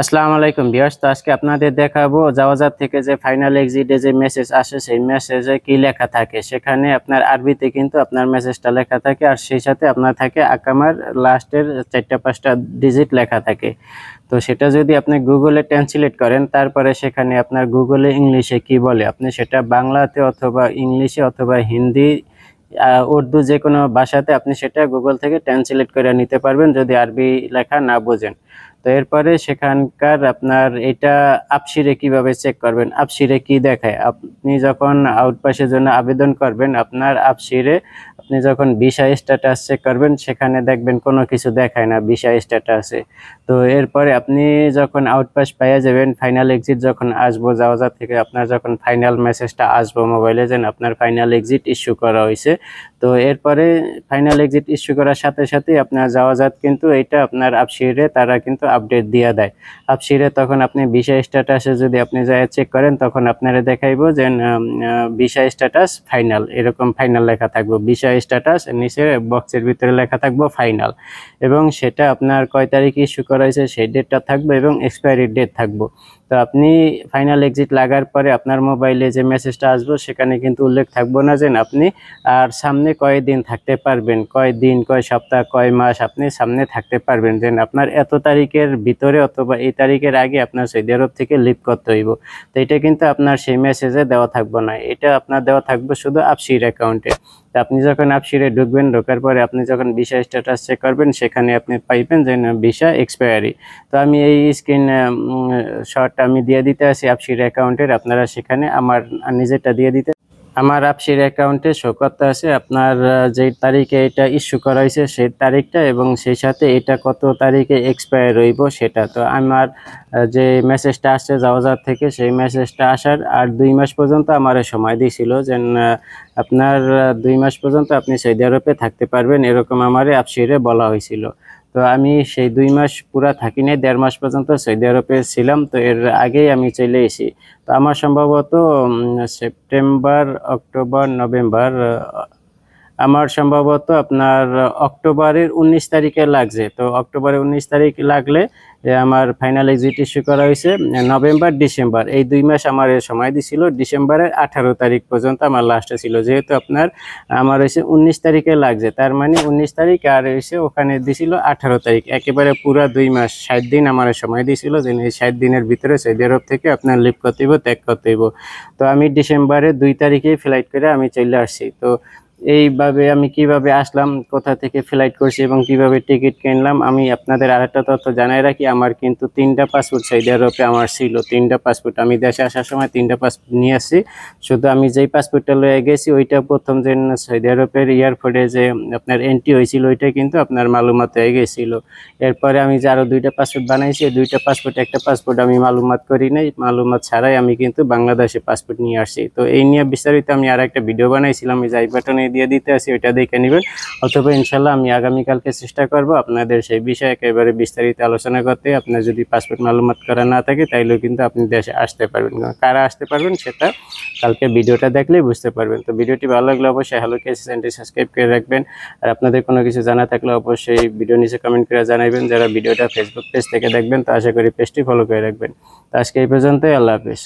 আসসালামু আলাইকুম বিয়ার্স তো আজকে আপনাদের দেখাবো জাওয়াজার থেকে যে ফাইনাল এক্সিটে যে মেসেজ আসে, সেই মেসেজে কি লেখা থাকে। সেখানে আপনার আরবিতে কিন্তু আপনার মেসেজটা লেখা থাকে আর সেই সাথে আপনার থাকে আকামার লাস্টের চারটা পাঁচটা ডিজিট লেখা থাকে। তো সেটা যদি আপনি গুগলে ট্রান্সলেট করেন, তারপরে সেখানে আপনার গুগলে ইংলিশে কি বলে, আপনি সেটা বাংলাতে অথবা ইংলিশে অথবা হিন্দি উর্দু যে কোনো ভাষাতে আপনি সেটা গুগল থেকে ট্রান্সলেট করে নিতে পারবেন যদি আরবি লেখা না বোঝেন। তো এরপরে সেখানকার আপনার এটা আপসিরে কীভাবে চেক করবেন? আপসিরে কি দেখায়? আপনি যখন আউটপাসের জন্য আবেদন করবেন, আপনার আপসিরে আপনি যখন ভিসা স্ট্যাটাস চেক করবেন, সেখানে দেখবেন কোনো কিছু দেখায় না, ভিসা স্ট্যাটাসে তো এরপরে আপনি যখন আউটপাস পাইয়া যাবেন ফাইনাল এক্সিট যখন আসব, যাওয়া থেকে আপনার যখন ফাইনাল মেসেজটা আসব মোবাইলে যেন আপনার ফাইনাল এক্সিট ইস্যু করা হয়েছে তো এরপরে ফাইনাল এক্সিট ইস্যু করার সাথে সাথে আপনার যাওয়াজাত কিন্তু এটা আপনার আপসিরে তারা কিন্তু আপডেট দিয়ে দেয়। আপসিরে তখন আপনি ভিসা স্ট্যাটাসে যদি আপনি যায় চেক করেন, তখন আপনারা দেখাইবো যে ভিসা স্ট্যাটাস ফাইনাল এরকম ফাইনাল লেখা থাকব। ভিসা স্ট্যাটাস নিচে বক্সের ভিতরে লেখা থাকব ফাইনাল এবং সেটা আপনার কয় তারিখ ইস্যু করা হয়েছে, সেই ডেটটা থাকবে এবং এক্সপায়ারি ডেট থাকব। তো আপনি ফাইনাল এক্সিট লাগার পরে আপনার মোবাইলে যে মেসেজটা আসব, সেখানে কিন্তু উল্লেখ থাকব না যে আপনি আর সামনে কয় দিন থাকতে পারবেন, কয় দিন, কয় সপ্তাহ, কয় মাস আপনি সামনে থাকতে পারবেন। যে আপনার এত তারিখের ভিতরে অথবা এই তারিখের আগে আপনার সৌদি আরব থেকে লিভ করতে হইব। তো এটা কিন্তু আপনার সেই মেসেজে দেওয়া থাকব না। এটা আপনার দেওয়া থাকবে শুধু আপসির অ্যাকাউন্টে তো আপনি যখন আপসিরে ঢুকবেন, ঢোকার পরে আপনি যখন ভিসা স্ট্যাটাস চেক করবেন, সেখানে আপনি পাইবেন যে ভিসা এক্সপায়ারি তো আমি এই স্ক্রিন শটটা আমি দিয়ে দিতে আছি আপসির অ্যাকাউন্টের আপনারা সেখানে আমার নিজেরটা দিয়ে দিতে আমার আপসির অ্যাকাউন্টে শো করতে আছে, আপনার যে তারিখে এটা ইস্যু করা হয়েছে সেই তারিখটা এবং সেই সাথে এটা কত তারিখে এক্সপায়ার হইব সেটা। তো আমার যে মেসেজটা আসছে যাওয়াজার থেকে সেই মেসেজটা আসার আর দুই মাস পর্যন্ত আমার সময় দিয়েছিল যে আপনার দুই মাস পর্যন্ত আপনি সৌদি আরবে থাকতে পারবেন, এরকম আমারে আপসিরে বলা হয়েছিল। তো আমি সেই দুই মাস পুরা থাকি নাই, দেড় মাস পর্যন্ত সৌদি আরবে ছিলাম, তো এর আগেই আমি চলে এসি তো আমার সম্ভবত সেপ্টেম্বর, অক্টোবর, নভেম্বর আমার সম্ভবত আপনার অক্টোবরের উনিশ তারিখে লাগছে। তো অক্টোবরের উনিশ তারিখ লাগলে আমার ফাইনাল এক্সিট ইস্যু করা হয়েছে নভেম্বর, ডিসেম্বর। এই দুই মাস আমার সময় দিছিল, ডিসেম্বরের আঠারো তারিখ পর্যন্ত আমার লাস্টে ছিল। যেহেতু আপনার আমার হয়েছে উনিশ তারিখে লাগছে, তার মানে উনিশ তারিখ আর হয়েছে ওখানে দিছিল আঠারো তারিখ। একেবারে পুরা দুই মাস, ষাট দিন আমার সময় দিছিল, যে এই ষাট দিনের ভিতরে সৌদি আরব থেকে আপনার লিভ করতে হইব, ত্যাগ করতে হইব। তো আমি ডিসেম্বরের দুই তারিখে ফ্লাইট করে আমি চলে আসছি। তো এইভাবে আমি কীভাবে আসলাম, কোথা থেকে ফ্লাইট করছি এবং কীভাবে টিকিট কিনলাম, আমি আপনাদের আরেকটা তথ্য জানাই রাখি। আমার কিন্তু তিনটা পাসপোর্ট সৌদি আরবে আমার ছিল তিনটা পাসপোর্ট আমি দেশে আসার সময় তিনটা পাসপোর্ট নিয়ে আসছি। শুধু আমি যেই পাসপোর্টটা লয়ে গেছি, ওইটা প্রথম যে সৌদি আরবের এয়ারপোর্টে যে আপনার এন্ট্রি হয়েছিল, ওইটা কিন্তু আপনার মালুমাত হয়ে গেছিল। এরপরে আমি যে আরও দুইটা পাসপোর্ট বানাইছি, এই দুইটা পাসপোর্ট একটা পাসপোর্ট আমি মালুমাত করি নাই। মালুমাত ছাড়াই আমি কিন্তু বাংলাদেশে পাসপোর্ট নিয়ে আসছি। তো এই নিয়ে বিস্তারিত আমি আর একটা ভিডিও বানাইছিলাম। আমি যাই বাটনে দিয়ে দিতে আসি ওইটা দেখে নেবেন। অথবা ইনশাল্লাহ আমি আগামীকালকে চেষ্টা করব আপনাদের সেই বিষয়ে একেবারে বিস্তারিত আলোচনা করতে। আপনার যদি পাসপোর্ট মালুমাত করা না থাকে, তাইলেও কিন্তু আপনি দেশে আসতে পারবেন। কারা আসতে পারবেন সেটা কালকে ভিডিওটা দেখলেই বুঝতে পারবেন। তো ভিডিওটি ভালো লাগলে অবশ্যই হ্যালো কেস চ্যানেলটি সাবস্ক্রাইব করে রাখবেন। আর আপনাদের কোনো কিছু জানা থাকলে অবশ্যই ভিডিও নিচে কমেন্ট করে জানাবেন যারা ভিডিওটা ফেসবুক পেজ থেকে দেখবেন, তো আশা করি পেজটি ফলো করে রাখবেন। তো আজকে এই পর্যন্তই, আল্লাহ হাফিজ।